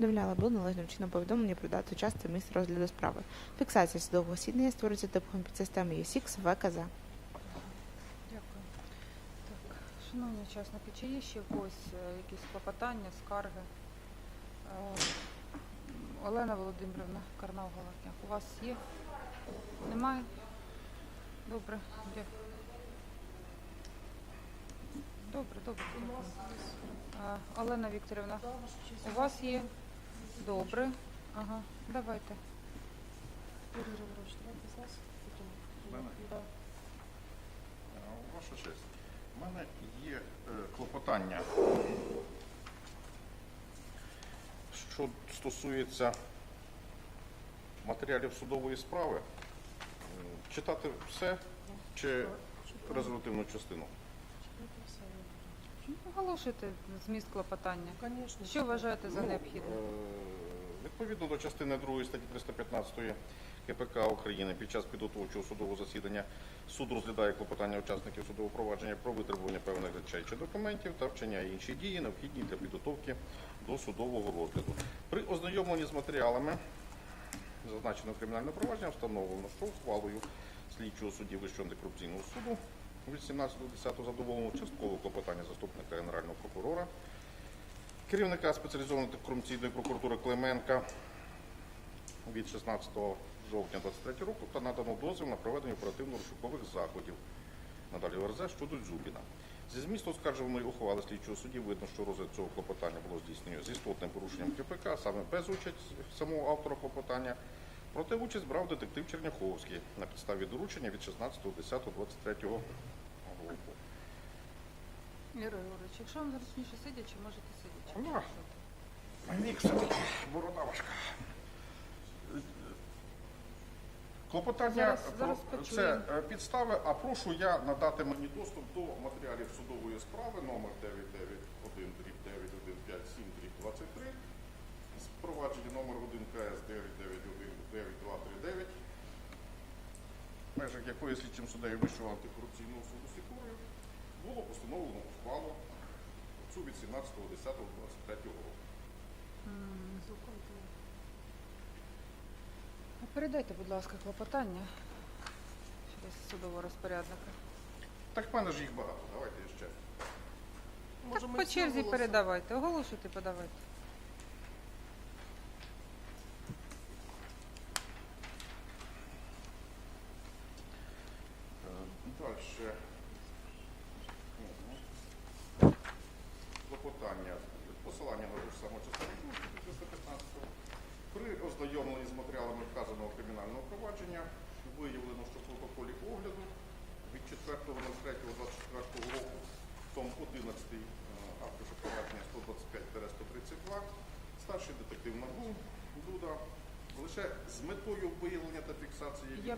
Повідомляла було належним чином повідомлення про дату час та місце розгляду справи. Фіксація судового засідання створюється типом підсистеми ЄСІКС ВКЗ. Дякую. Так, шановні учасники, чи є ще в е, якісь клопотання, скарги? Е, Олена Володимирівна Карнавгала, у вас є? Немає? Добре, дякую. Добре, добре. Е, Олена Вікторівна, у вас є? Добре. Ага, давайте. мене? Е, Ваша честь, у мене є е, клопотання, що стосується матеріалів судової справи. М, Читати все чи резолютивну частину? Оголошуйте зміст клопотання. Конечно. Що вважаєте за Ну, необхідне? е, Відповідно до частини 2 статті 315 КПК України під час підготовчого судового засідання суд розглядає клопотання учасників судового провадження про витребування певних речей чи документів та вчиняє інші дії, необхідні для підготовки до судового розгляду. При ознайомленні з матеріалами зазначеного кримінального провадження встановлено, що ухвалою слідчого судді Вищого антикорупційного суду від 17.10 задоволено часткове клопотання заступника Генерального прокурора керівника спеціалізованої корупційної прокуратури Клименка від 16 жовтня 2023 року та надано дозвіл на проведення оперативно-розшукових заходів. Надалі ОРЗ щодо Дзюбіна. Зі змісту оскаржуваної ухвали слідчого судді видно, що розгляд цього клопотання було здійснено з істотним порушенням КПК, саме без участі самого автора клопотання. Проте участь брав детектив Черняховський на підставі доручення від 16.10.23 року. Ігор Григорович, якщо вам зручніше сидячи, можете сидячи. Ну, Вік все-таки борода важка. Клопотання Зараз- про- зараз це е, підстави, а прошу я надати мені доступ до матеріалів судової справи номер межах якої слідчим суддею Вищого антикорупційного суду Сікорою було постановлено ухвалу цю від 17.10.23 року. Передайте, будь ласка, клопотання через судового розпорядника. Так в мене ж їх багато, давайте ще. Може, так ми по всі черзі голосуємо? передавайте, оголошуйте, подавайте. Далі. Клопотання. Посилання на ту ж саму частину 315. При ознайомленні з матеріалами вказаного кримінального провадження виявлено, що в протоколі огляду від 4.03.24 року, том 11 аркушу провадження 125-132, старший детектив НАБУ Дуда лише з метою виявлення та фіксації Я.